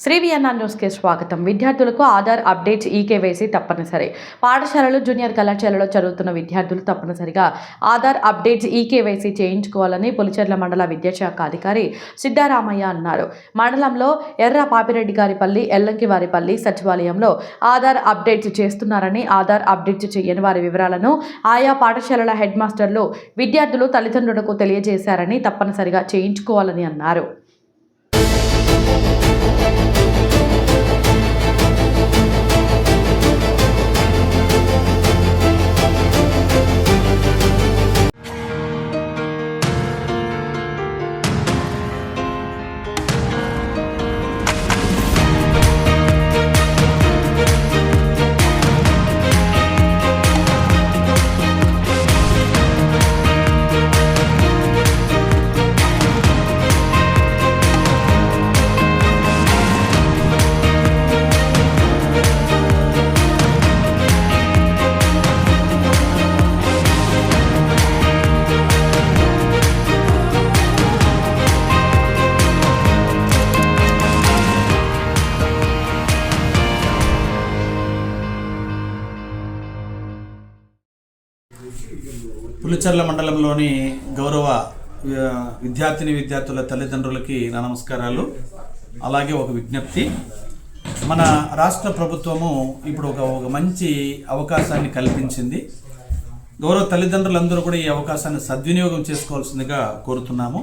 శ్రీవియన్నా న్యూస్కి స్వాగతం. విద్యార్థులకు ఆధార్ అప్డేట్ ఈకేవైసీ తప్పనిసరి. పాఠశాలలు జూనియర్ కళాశాలలో చదువుతున్న విద్యార్థులు తప్పనిసరిగా ఆధార్ అప్డేట్స్ ఈకేవైసీ చేయించుకోవాలని పులిచెర్ల మండల విద్యాశాఖ అధికారి సిద్ధారామయ్య అన్నారు. మండలంలో ఎర్ర పాపిరెడ్డి గారిపల్లి ఎల్లంకివారిపల్లి సచివాలయంలో ఆధార్ అప్డేట్ చేస్తున్నారని ఆధార్ అప్డేట్ చేయని వారి వివరాలను ఆయా పాఠశాలల హెడ్ మాస్టర్లు విద్యార్థులు తల్లిదండ్రులకు తెలియజేశారని తప్పనిసరిగా చేయించుకోవాలని అన్నారు. Thank you. పులిచెర్ల మండలంలోని గౌరవ విద్యార్థిని విద్యార్థుల తల్లిదండ్రులకి నా నమస్కారాలు. అలాగే ఒక విజ్ఞప్తి. మన రాష్ట్ర ప్రభుత్వము ఇప్పుడు ఒక ఒక మంచి అవకాశాన్ని కల్పించింది. గౌరవ తల్లిదండ్రులందరూ కూడా ఈ అవకాశాన్ని సద్వినియోగం చేసుకోవాల్సిందిగా కోరుతున్నాము.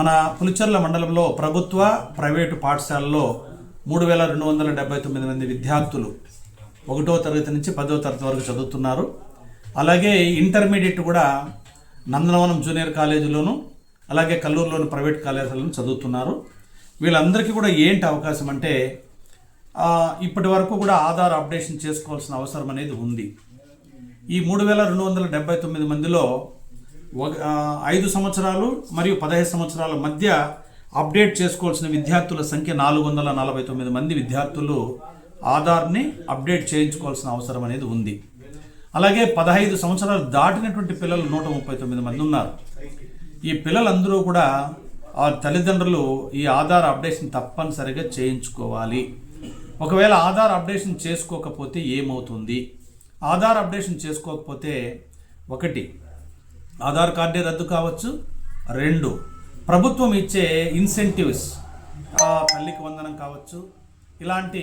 మన పులిచెర్ల మండలంలో ప్రభుత్వ ప్రైవేటు పాఠశాలలో మూడు వేల రెండు వందల డెబ్బై తొమ్మిది మంది విద్యార్థులు ఒకటో తరగతి నుంచి పదో తరగతి వరకు చదువుతున్నారు. అలాగే ఇంటర్మీడియట్ కూడా నందనవనం జూనియర్ కాలేజీలోను అలాగే కల్లూరులోని ప్రైవేట్ కాలేజీలను చదువుతున్నారు. వీళ్ళందరికీ కూడా ఏంటి అవకాశం అంటే ఇప్పటి వరకు కూడా ఆధార్ అప్డేషన్ చేసుకోవాల్సిన అవసరం అనేది ఉంది. ఈ మూడు వేల రెండు వందల డెబ్బై తొమ్మిది మందిలో ఒక- ఐదు సంవత్సరాలు మరియు పదహైదు సంవత్సరాల మధ్య అప్డేట్ చేసుకోవాల్సిన విద్యార్థుల సంఖ్య నాలుగు వందల నలభై తొమ్మిది మంది విద్యార్థులు ఆధార్ని అప్డేట్ చేయించుకోవాల్సిన అవసరం అనేది ఉంది. అలాగే పదహైదు సంవత్సరాలు దాటినటువంటి పిల్లలు నూట ముప్పై తొమ్మిది మంది ఉన్నారు. ఈ పిల్లలందరూ కూడా ఆ తల్లిదండ్రులు ఈ ఆధార్ అప్డేషన్ తప్పనిసరిగా చేయించుకోవాలి. ఒకవేళ ఆధార్ అప్డేషన్ చేసుకోకపోతే ఏమవుతుంది? ఆధార్ అప్డేషన్ చేసుకోకపోతే ఒకటి ఆధార్ కార్డే రద్దు కావచ్చు. రెండు ప్రభుత్వం ఇచ్చే ఇన్సెంటివ్స్ తల్లికి వందనం కావచ్చు. ఇలాంటి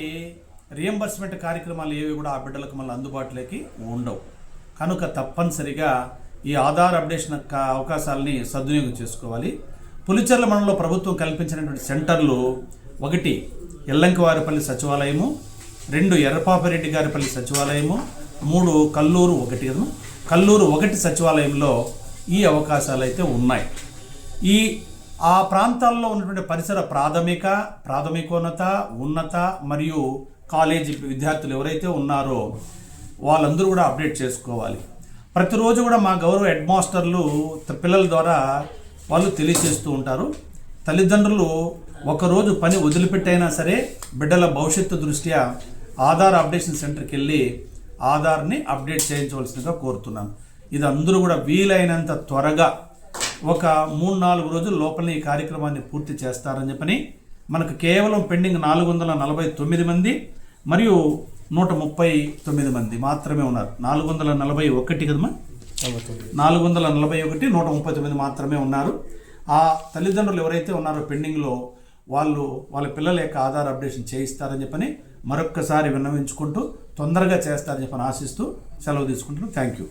రియంబర్స్మెంట్ కార్యక్రమాలు ఏవి కూడా ఆ బిడ్డలకు మళ్ళీ అందుబాటులోకి ఉండవు. కనుక తప్పనిసరిగా ఈ ఆధార్ అప్డేషన్ యొక్క అవకాశాలని సద్వినియోగం చేసుకోవాలి. పులిచెర్ల మండలంలో ప్రభుత్వం కల్పించినటువంటి సెంటర్లు ఒకటి ఎల్లంకివారిపల్లి సచివాలయము రెండు ఎర్రపాపిరెడ్డి గారిపల్లి సచివాలయము మూడు కల్లూరు ఒకటి కదా కల్లూరు ఒకటి సచివాలయంలో ఈ అవకాశాలు అయితే ఉన్నాయి. ఈ ఆ ప్రాంతాల్లో ఉన్నటువంటి పరిసర ప్రాథమిక ప్రాథమికోన్నత ఉన్నత మరియు కాలేజీ విద్యార్థులు ఎవరైతే ఉన్నారో వాళ్ళందరూ కూడా అప్డేట్ చేసుకోవాలి. ప్రతిరోజు కూడా మా గౌరవ హెడ్ మాస్టర్లు పిల్లల ద్వారా వాళ్ళు తెలియజేస్తూ ఉంటారు. తల్లిదండ్రులు ఒకరోజు పని వదిలిపెట్టైనా సరే బిడ్డల భవిష్యత్తు దృష్ట్యా ఆధార్ అప్డేషన్ సెంటర్కి వెళ్ళి ఆధార్ని అప్డేట్ చేయించవలసిందిగా కోరుతున్నాను. ఇది అందరూ కూడా వీలైనంత త్వరగా ఒక మూడు నాలుగు రోజుల లోపలనే ఈ కార్యక్రమాన్ని పూర్తి చేస్తారని చెప్పని మనకు కేవలం పెండింగ్ నాలుగు వందల నలభై తొమ్మిది మంది మరియు నూట ముప్పై తొమ్మిది మంది మాత్రమే ఉన్నారు. నాలుగు వందల నలభై ఒకటి కదమ్మా? నాలుగు వందల నలభై ఒకటి నూట ముప్పై తొమ్మిది మాత్రమే ఉన్నారు. ఆ తల్లిదండ్రులు ఎవరైతే ఉన్నారో పెండింగ్లో వాళ్ళు వాళ్ళ పిల్లల యొక్క ఆధార్ అప్డేషన్ చేయిస్తారని చెప్పని మరొక్కసారి విన్నవించుకుంటూ తొందరగా చేస్తారని చెప్పని ఆశిస్తూ సెలవు తీసుకుంటున్నాను థ్యాంక్ యూ.